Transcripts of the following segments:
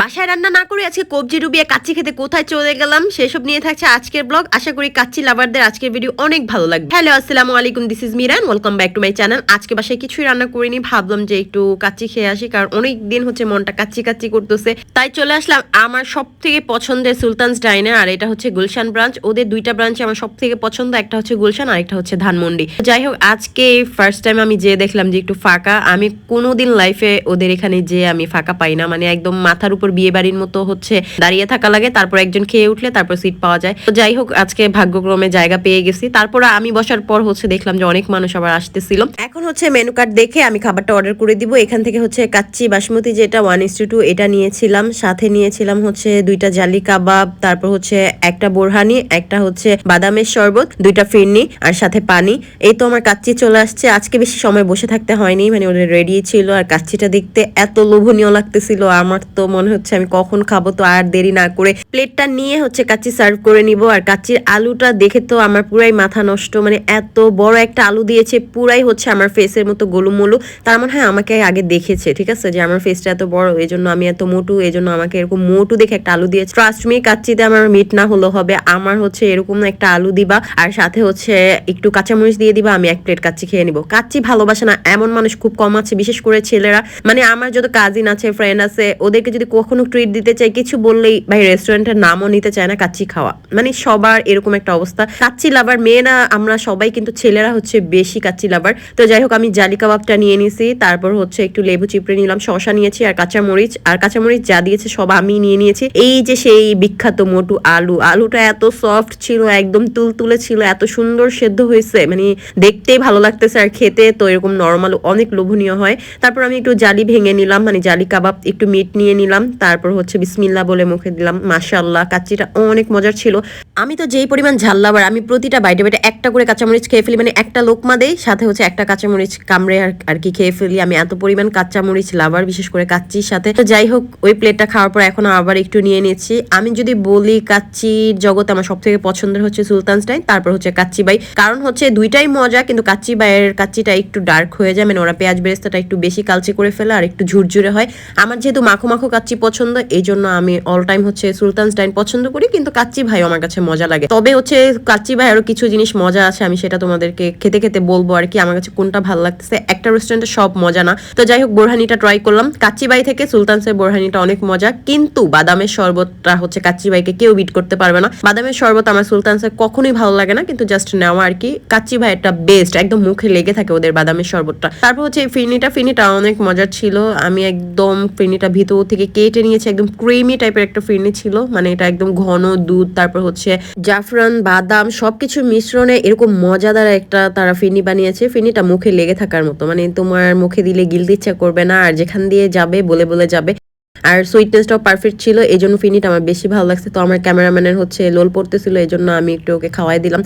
বাসায় রান্না না করে আজকে কবজি ডুবিয়ে কাচ্চি খেতে কোথায় চলে গেলাম, সেসব নিয়ে থাকছে আজকের ব্লগ। আশা করি কাচ্চি লাভারদের আজকের ভিডিও অনেক ভালো লাগবে। হ্যালো, আসসালামু আলাইকুম this is Miran welcome back to my channel আজকে বাসায় কিছুই রান্না করিনি, ভাবলাম যে একটু কাচ্চি খেয়ে আসি, কারণ অনেক দিন হচ্ছে মনটা কাচ্চি কাচ্চি করতেছে। তাই চলে আসলাম আমার সব থেকে পছন্দের সুলতানস ডাইনার আর এটা হচ্ছে গুলশান ব্রাঞ্চ ওদের দুইটা ব্রাঞ্চে আমার সব থেকে পছন্দ, একটা হচ্ছে গুলশান, আর একটা হচ্ছে ধানমন্ডি। যাই হোক, আজকে ফার্স্ট টাইম আমি যে দেখলাম যে একটু ফাঁকা। আমি কোনোদিন লাইফে ওদের এখানে যে আমি ফাঁকা পাই না মানে একদম মাথার উপর বিয়ে বাড়ির মতো হচ্ছে দাঁড়িয়ে থাকা লাগে, তারপর একজন খেয়ে উঠলে তারপর সিট পাওয়া যায়। তো যাই হোক, আজকে ভাগ্যক্রমে জায়গা পেয়ে গেছি। তারপর আমি বসার পর হচ্ছে দেখলাম যে অনেক মানুষ আবার আসতেছিল। এখন হচ্ছে মেনু কার্ড দেখে আমি খাবারটা অর্ডার করে দিব। এখান থেকে হচ্ছে কাচ্চি, বাসমতি যেটা ওয়ান ইস টু এটা নিয়েছিলাম। সাথে নিয়েছিলাম হচ্ছে দুইটা জালি কাবাব, তারপর হচ্ছে একটা বোরহানি, একটা হচ্ছে বাদামের শরবত, দুইটা ফিরনি আর সাথে পানি। এই তো আমার কাচ্চি চলে আসছে। আজকে বেশি সময় বসে থাকতে হয়নি মানে ওদের রেডি ছিল আর কাচ্চিটা দেখতে এত লোভনীয় লাগতেছিল। আমার তো মনে হচ্ছে, আমি কখন খাব তো আর দেরি না করে প্লেটটা নিয়ে হচ্ছে কাচ্চি সার্ভ করে নিব। আর কাচ্চির আলুটা দেখে তো আমার পুরাই মাথা নষ্ট মানে এত বড় একটা আলু দিয়েছে, পুরাই হচ্ছে আমার ফেসের মতো গোলুমোলু। তার মনে হয়, আমাকে আগে দেখেছে, ঠিক আছে? যে আমার ফেসটা এত বড় এই জন্য আমি এত মোটু এই জন্য আমাকে এরকম মোটু দেখে একটা আলু দিয়েছে। ট্রাস্ট মি কাচ্চিতে আমার মিট না হলো হবে, আমার হচ্ছে এরকম একটা আলু দিবা, আর সাথে হচ্ছে একটু কাঁচামরিচ দিয়ে দিবা, আমি এক প্লেট কাচ্চি খেয়ে নিব। কাচ্চি ভালোবাসে না, এমন মানুষ খুব কম আছে, বিশেষ করে ছেলেরা। মানে আমার যত কাজিন আছে ফ্রেন্ড আছে, ওদেরকে যদি কখনো ট্রিট দিতে চাই কিছু বললেই ভাই রেস্টুরেন্টের নামও নিতে চায় না, কাচ্চি খাওয়া। মানে সবার এরকম একটা অবস্থা। কাচ্চি লাভার মেয়েরা আমরা সবাই কিন্তু ছেলেরা হচ্ছে বেশি কাচ্চি লাভার তো যাই হোক, আমি জালি কাবাবটা নিয়ে নিছি, তারপর হচ্ছে একটু লেবু চিপড়ে নিলাম শশা নিয়েছি আর কাঁচামরিচ। আর কাঁচামরিচ যা দিয়েছে সব আমি নিয়ে নিয়েছি। এই যে সেই বিখ্যাত মোটু আলু, আলুটা এত সফট ছিল, একদম তুলতুলে ছিল, এত সুন্দর সেদ্ধ হয়েছে। মানে দেখতেই ভালো লাগতেছে আর খেতে, তো এরকম নর্মাল অনেক লোভনীয় হয়। তারপর আমি একটু জালি ভেঙে নিলাম মানে জালি কাবাব একটু মিট নিয়ে নিলাম। তারপর হচ্ছে বিসমিল্লা বলে মুখে দিলাম। মাশাল্লাহ কাচ্চিটা অনেক মজার ছিল। আমি তো যেই পরিমাণ ঝাল লাভার, আমি প্রতিটা বাইটে বাইটে একটা করে কাঁচামরিচ খেয়ে ফেলি মানে একটা লোকমা দেই, সাথে হচ্ছে একটা কাঁচামরিচ কামড়ে আর আর কি খেয়ে ফেলি। আমি এত পরিমাণ কাঁচামরিচ লাভার, বিশেষ করে কাচ্চির সাথে। তো যাই হোক, ওই প্লেটটা খাওয়ার পর এখন আবার একটু নিয়ে নিয়েছি আমি যদি বলি কাচ্চির জগতে আমার সব থেকে পছন্দের হচ্ছে সুলতান স্টাইন তারপর হচ্ছে কাচ্চি বাই। কারণ হচ্ছে দুইটাই মজা, কিন্তু কাচ্চি বাইয়ের কাচ্চিটা একটু ডার্ক হয়ে যায় মানে ওরা পেঁয়াজ বেরেস্তাটা একটু বেশি কালচে করে ফেলে আর একটু ঝুরঝুরে হয়। আমার যেহেতু মাখো মাখো কাচ্চি পছন্দ এই জন্য আমি অল টাইম হচ্ছে সুলতান স্টাইন পছন্দ করি, কিন্তু কাচ্চি ভাই আমার কাছে মজা লাগে। তবে হচ্ছে কাচ্চি ভাই আরও কিছু জিনিস মজা আছে, আমি সেটা তোমাদেরকে খেতে খেতে বলব আর কি, আমার কাছে কোনটা ভালো লাগতেছে। একটা রেস্টুরেন্টে সব মজা না। তো যাই হোক, বোরহানিটা ট্রাই করলাম। কাচ্চি বাই থেকে সুলতানসের বোরহানিটা অনেক মজা, কিন্তু বাদামের শরবতটা হচ্ছে কাচ্চি বাইকে কেউ বিট করতে পারবে না। বাদামের শরবত আমার সুলতান সুলতানসের কখনোই ভালো লাগে না, কিন্তু জাস্ট নেওয়া আর কি। কাচ্চি ভাই একটা বেস্ট একদম মুখে লেগে থাকে ওদের বাদামের শরবতটা। তারপর হচ্ছে এই ফিরনিটা ফিরনিটা অনেক মজার ছিল। আমি একদম ফিরনিটা ভিতর থেকে কেটে নিয়েছি, একদম ক্রিমি টাইপের একটা ফিরনি ছিল। মানে এটা একদম ঘন দুধ, তারপর হচ্ছে জাফরান, বাদাম সবকিছু মিশ্রণে এরকম মজাদার একটা তারা ফিনি বানিয়েছে। ফিনিটা মুখে লেগে থাকার মতো। মানে তোমার মুখে দিলে গিলতে ইচ্ছা করবে না, আর যেখান দিয়ে যাবে, বলে বলে যাবে। আর সুইটনেসটাও পারফেক্ট ছিল এই জন্য ফিনিটা আমার বেশি ভালো লাগছে। তো আমার ক্যামেরাম্যানের হচ্ছে লোল পড়তেছিল এই জন্য আমি একটু ওকে খাওয়াই দিলাম।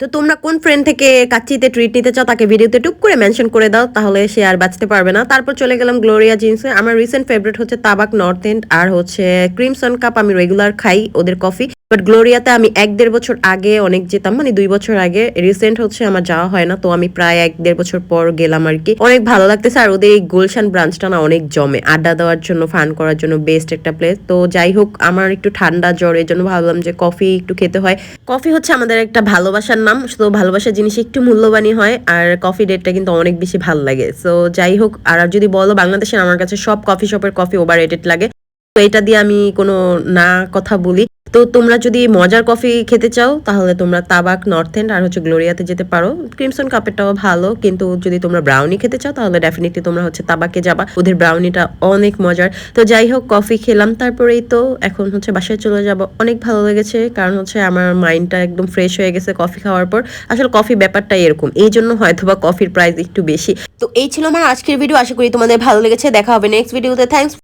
তো তোমরা কোন ফ্রেন্ড থেকে কাচ্চিতে ট্রিট নিতে চাও, তাকে ভিডিওতে টুক করে মেনশন করে দাও, তাহলে সে আর বাঁচতে পারবে না। তারপর চলে গেলাম গ্লোরিয়া জিন্সে আমার রিসেন্ট ফেভারিট হচ্ছে তাবাক নর্থ এন্ড আর হচ্ছে ক্রিমসন কাপ আমি রেগুলার খাই, ওদের কফি বাট গ্লোরিয়াতে আমি এক দেড় বছর আগে অনেক যেতাম মানে দুই বছর আগে রিসেন্ট হচ্ছে আমার যাওয়া হয় না, তো আমি প্রায় এক দেড় বছর পর গেলাম আর কি। অনেক ভালো লাগতেছে আর ওদের এই গুলশান ব্রাঞ্চটা না অনেক জমে, আড্ডা দেওয়ার জন্য ফান করার জন্য বেস্ট একটা প্লেস তো যাই হোক, আমার একটু ঠান্ডা জ্বর, এর জন্য ভাবলাম যে কফি একটু খেতে হয়। কফি হচ্ছে আমাদের একটা ভালোবাসার নাম, তো ভালোবাসার জিনিস একটু মূল্যবানই হয়, আর কফি ডেটটা কিন্তু অনেক বেশি ভালো লাগে। সো যাই হোক, আর যদি বলো বাংলাদেশের আমার কাছে সব কফি শপের কফি ওভার লাগে। তো এটা দিয়ে আমি কোনো না কথা বলি। তো তোমরা যদি মজার কফি খেতে চাও, তাহলে তোমরা তাবাক নর্থ এন্ড আর হচ্ছে গ্লোরিয়াতে যেতে পারো। ক্রিমসন কাপেরটাও ভালো, কিন্তু যদি তোমরা ব্রাউনি খেতে চাও, তাহলে ডেফিনেটলি তোমরা হচ্ছে তাবাকে যাবা। ওদের ব্রাউনিটা অনেক মজার। তো যাই হোক কফি খেলাম তারপরেই তো এখন হচ্ছে বাসায় চলে যাব। অনেক ভালো লেগেছে, কারণ হচ্ছে আমার মাইন্ডটা একদম ফ্রেশ হয়ে গেছে কফি খাওয়ার পর। আসলে কফি ব্যাপারটাই এরকম, এই জন্য হয়তো বা কফির প্রাইস একটু বেশি। তো এই ছিল আমার আজকের ভিডিও আশা করি তোমাদের ভালো লেগেছে। দেখা হবে নেক্সট ভিডিওতে থ্যাংকস